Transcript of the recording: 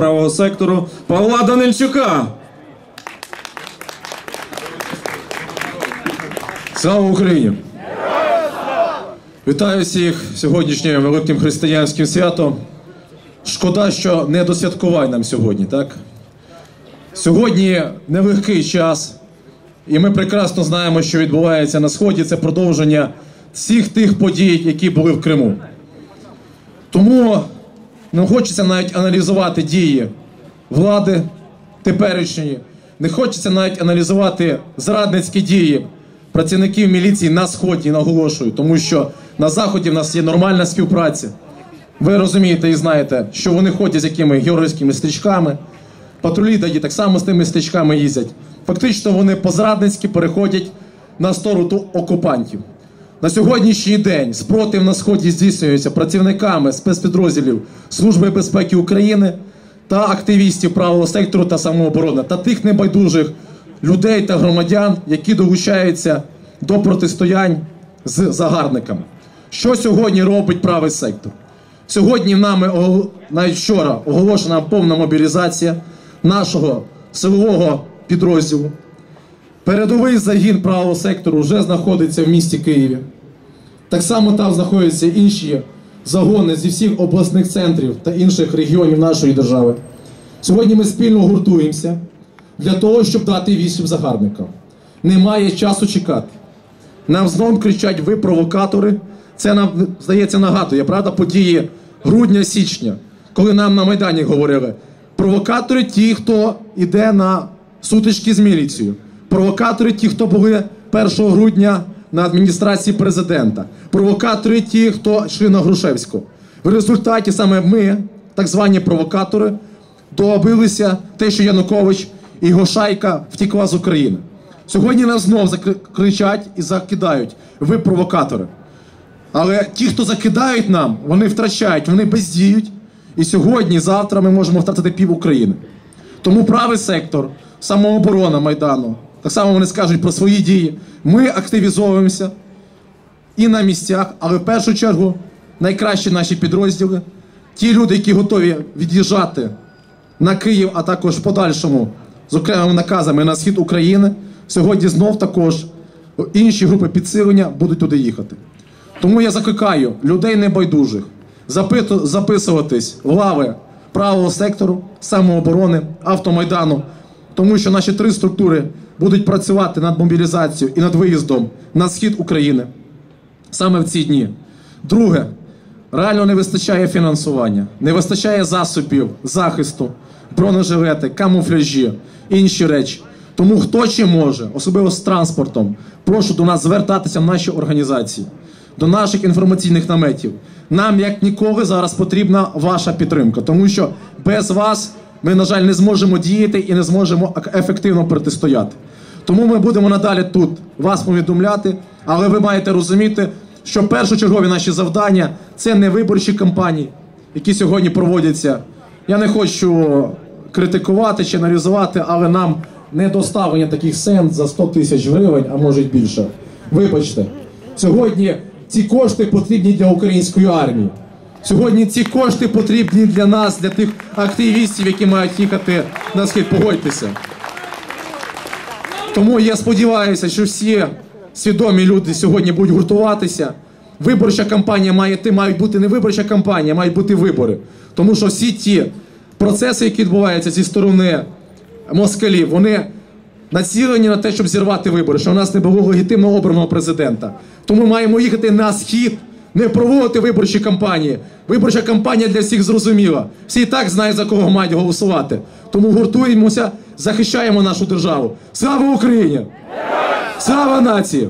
правого сектору Павла Данильчука. Слава Україні! Вітаю всіх сьогоднішнім великим християнським святом. Шкода, що не до святкувань нам сьогодні, так? Сьогодні нелегкий час, і ми прекрасно знаємо, що відбувається на Сході. Це продовження всіх тих подій, які були в Криму. Тому не хочеться навіть аналізувати дії влади теперішньої, не хочеться навіть аналізувати зрадницькі дії працівників міліції на сході, наголошую, тому що на заході в нас є нормальна співпраця. Ви розумієте і знаєте, що вони ходять з якими георгійськими стрічками, патрулі тоді так само з тими стрічками їздять. Фактично вони позрадницьки переходять на сторону окупантів. На сьогоднішній день спротив на сході здійснюється працівниками спецпідрозділів Служби безпеки України та активістів правого сектору та самооборони та тих небайдужих людей та громадян, які долучаються до протистоянь з загарбниками. Що сьогодні робить правий сектор? Сьогодні нами навіть вчора оголошена повна мобілізація нашого силового підрозділу. Передовий загін правого сектору вже знаходиться в місті Києві. Так само там знаходяться інші загони зі всіх обласних центрів та інших регіонів нашої держави. Сьогодні ми спільно гуртуємося для того, щоб дати вісім загарбникам. Немає часу чекати. Нам знову кричать ви провокатори. Це нам здається нагадує, правда, події грудня-січня, коли нам на Майдані говорили: провокатори ті, хто йде на сутички з міліцією, провокатори ті, хто були 1 грудня на адміністрації президента, провокатори ті, хто йшли на Грушевську. В результаті саме ми, так звані провокатори, добилися те, що Янукович і його шайка втікла з України. Сьогодні нас знов закри- кричать і закидають. Ви провокатори. Але ті, хто закидають нам, вони втрачають, вони бездіють. І сьогодні, завтра ми можемо втратити пів України. Тому правий сектор, самооборона Майдану, так само вони скажуть про свої дії. Ми активізовуємося і на місцях, але в першу чергу найкращі наші підрозділи, ті люди, які готові від'їжджати на Київ, а також в подальшому з окремими наказами на схід України, сьогодні знов також інші групи підсилення будуть туди їхати. Тому я закликаю людей небайдужих записуватись в лави правого сектору, самооборони, автомайдану, тому що наші три структури будуть працювати над мобілізацією і над виїздом на схід України саме в ці дні. Друге, реально не вистачає фінансування, не вистачає засобів захисту, бронежилети, камуфляжі, інші речі. Тому хто чи може, особливо з транспортом, прошу до нас звертатися в наші організації, до наших інформаційних наметів. Нам як ніколи зараз потрібна ваша підтримка, тому що без вас ми, на жаль, не зможемо діяти і не зможемо ефективно протистояти. Тому ми будемо надалі тут вас повідомляти, але ви маєте розуміти, що першочергові наші завдання це не виборчі кампанії, які сьогодні проводяться. Я не хочу критикувати чи аналізувати, але нам не доставлення таких сен за 100 тисяч гривень, а може й більше. Вибачте, сьогодні ці кошти потрібні для української армії. Сьогодні ці кошти потрібні для нас, для тих активістів, які мають їхати на схід. Погодьтеся. Тому я сподіваюся, що всі свідомі люди сьогодні будуть гуртуватися. Виборча кампанія має йти, мають бути не виборча кампанія, мають бути вибори. Тому що всі ті процеси, які відбуваються зі сторони москалів, вони націлені на те, щоб зірвати вибори, що у нас не було легітимно обраного президента. Тому маємо їхати на схід, не проводити виборчі кампанії. Виборча кампанія для всіх зрозуміла. Всі і так знають, за кого мають голосувати. Тому гуртуємося, захищаємо нашу державу. Слава Україні! Слава нації!